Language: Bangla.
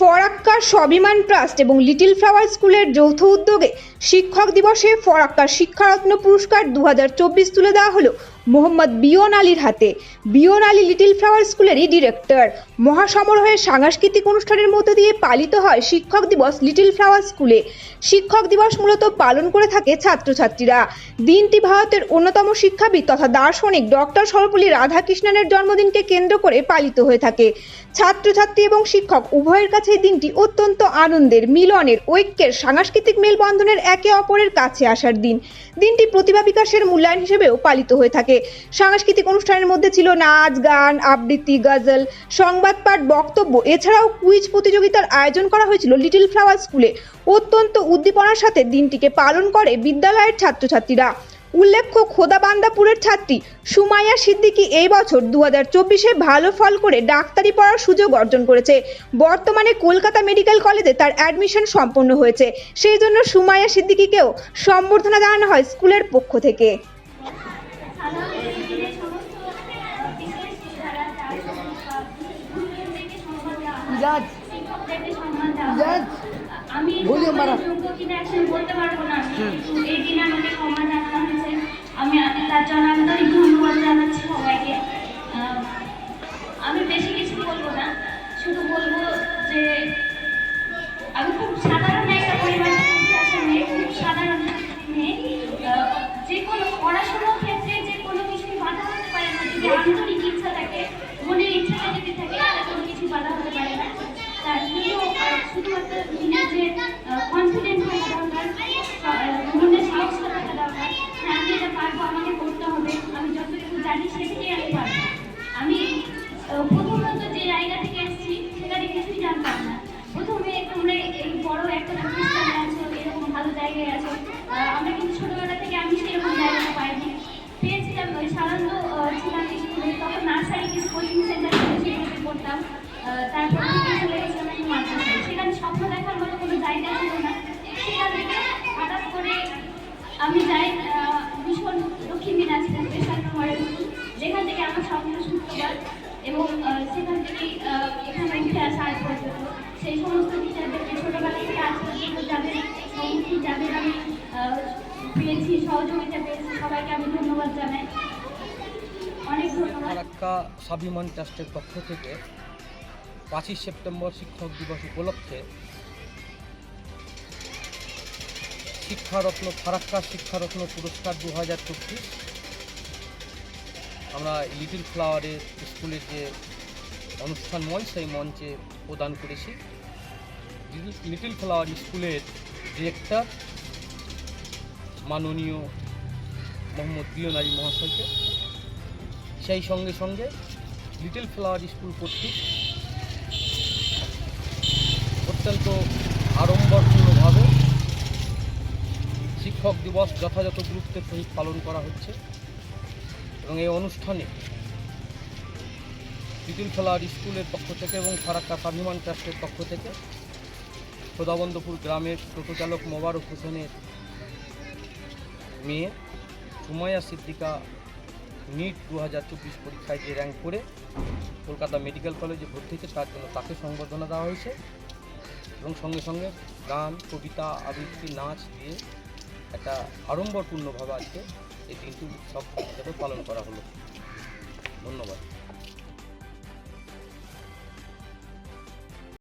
ফরাক্কা স্বাভিমান ট্রাস্ট এবং লিটিল ফ্লাওয়ার স্কুলের যৌথ উদ্যোগে শিক্ষক দিবসে ফরাক্কার শিক্ষারত্ন পুরস্কার দু হাজার চব্বিশ তুলে দেওয়া হলো মোহাম্মদ বিয়ন আলীর হাতে। বিয়ন আলী লিটিল ফ্লাওয়ার স্কুলেরই ডিরেক্টর। মহাসমারোহের সাংস্কৃতিক অনুষ্ঠানের মধ্য দিয়ে পালিত হয় শিক্ষক দিবস লিটিল ফ্লাওয়ার স্কুলে। শিক্ষক দিবস মূলত পালন করে থাকে ছাত্রছাত্রীরা। দিনটি ভারতের অন্যতম শিক্ষাবিদ তথা দার্শনিক ডক্টর সর্বপল্লী রাধাকৃষ্ণনের জন্মদিনকে কেন্দ্র করে পালিত হয়ে থাকে। ছাত্রছাত্রী এবং শিক্ষক উভয়ের কাছে এই দিনটি অত্যন্ত আনন্দের মিলনের ঐক্যের সাংস্কৃতিক মেলবন্ধনের একে অপরের কাছে আসার দিন। দিনটি প্রতিভা বিকাশের মূল্যায়ন হিসেবেও পালিত হয়ে থাকে। সাংস্কৃতিক অনুষ্ঠানের মধ্যে ছিল নাচ, গান, আবৃত্তি, গজল সংবাদ পাঠ বক্তব্য। এছাড়াও কুইজ প্রতিযোগিতার আয়োজন করা হয়েছিল লিটল ফ্লাওয়ার স্কুলে। অত্যন্ত উদ্দীপনার সাথে দিনটিকে পালন করে বিদ্যালয়ের ছাত্রছাত্রীরা। উল্লেখ্য খোদাবান্দাপুরের ছাত্রী সুমাইয়া সিদ্দিকী এই বছর দু হাজার চব্বিশে ভালো ফল করে ডাক্তারি পড়ার সুযোগ অর্জন করেছে। বর্তমানে কলকাতা মেডিকেল কলেজে তার অ্যাডমিশন সম্পন্ন হয়েছে। সেই জন্য সুমাইয়া সিদ্দিকীকেও সম্বর্ধনা জানানো হয় স্কুলের পক্ষ থেকে। সম্মান দেওয়া হয় জাজ আমি বলিও যোগ্য কিনা বলতে পারব না। এই দিনে আমাকে সম্মান জানানো হয়েছে। আমি তার জন্য আন্তরিক ধন্যবাদ জানাচ্ছি সবাইকে। আমি বেশি কিছু বলব না। শুধু বলব যে আমি খুব সাধারণ একটা পরিবার খুব সাধারণ মেয়ে। যে কোনো পড়াশোনার ক্ষেত্রে যে কোনো কিছুই বাধা হতে পারে না যদি আন্তরিক ইচ্ছা থাকে মনের ইচ্ছাটা যদি থাকে তাহলে কোনো কিছু বাধা হতে পারে না তার শুধু আহ, শুধুমাত্র নিজের যে কনফিডেন্ট থাকা দরকার আহ, মনের সাহসটা থাকা দরকার হ্যাঁ আমি এটা পারব আমাকে করতে হবে আমি যতটুকু জানি সেটাকেই আমি পারব আমি প্রথমত যে জায়গা থেকে এসেছি সেখানে কিছুই জানতাম না। প্রথমে তোমরা এই বড় একটা প্রতিষ্ঠানে আছো, এরকম ভালো জায়গায় আছো। আমরা কিন্তু ছোটবেলা থেকে আমি সেরকম জায়গাটা পাইনি। পেয়েছিলাম সাধারণত ছিলাম স্কুলে, তখন নার্সারি কোচিং সেন্টার সেগুলোতে পড়তাম তারপর থেকে চলে গেছিলাম আমি মাদ্রাসায়। সেখানে স্বপ্ন দেখার মতো কোনো জায়গা ছিল না। সেখান থেকে হঠাৎ করে আমি যাই সহযোগিতা সবাইকে আমি ধন্যবাদ জানাই। অনেক ধন্যবাদ। স্বাভিমান ট্রাস্টের পক্ষ থেকে পাঁচই সেপ্টেম্বর শিক্ষক দিবস উপলক্ষে শিক্ষারত্ন, ফারাক্কা শিক্ষারত্ন পুরস্কার দু হাজার চব্বিশ আমরা লিটল ফ্লাওয়ারের স্কুলের যে অনুষ্ঠান মঞ্চ সেই মঞ্চে প্রদান করেছি। লিটল ফ্লাওয়ার স্কুলের ডিরেক্টর মাননীয় মোহাম্মদ বিয়নারি মহাশয়কে। সেই সঙ্গে সঙ্গে লিটল ফ্লাওয়ার স্কুল কর্তৃক অত্যন্ত আড়ম্বরপূর্ণভাবে শিক্ষক দিবস যথাযথ গুরুত্বের সহিত পালন করা হচ্ছে এবং এই অনুষ্ঠানে লিটল ফ্লাওয়ার স্কুলের পক্ষ থেকে এবং ফারাক্কা স্বাভিমান ট্রাস্টের পক্ষ থেকে খোদাবন্দপুর গ্রামের টোটো চালক মোবারক হোসেনের মেয়ে সুমাইয়া সিদ্দিকা নিট দু হাজার চব্বিশ পরীক্ষায় যে র্যাঙ্ক করে কলকাতা মেডিকেল কলেজে ভর্তি হয়েছে, তার জন্য তাকে সংবর্ধনা দেওয়া হয়েছে এবং সঙ্গে সঙ্গে গান, কবিতা, আবৃত্তি, নাচ দিয়ে একটা আড়ম্বরপূর্ণভাবে আজকে এই দিনটি উৎসব পালন করা হলো। ধন্যবাদ।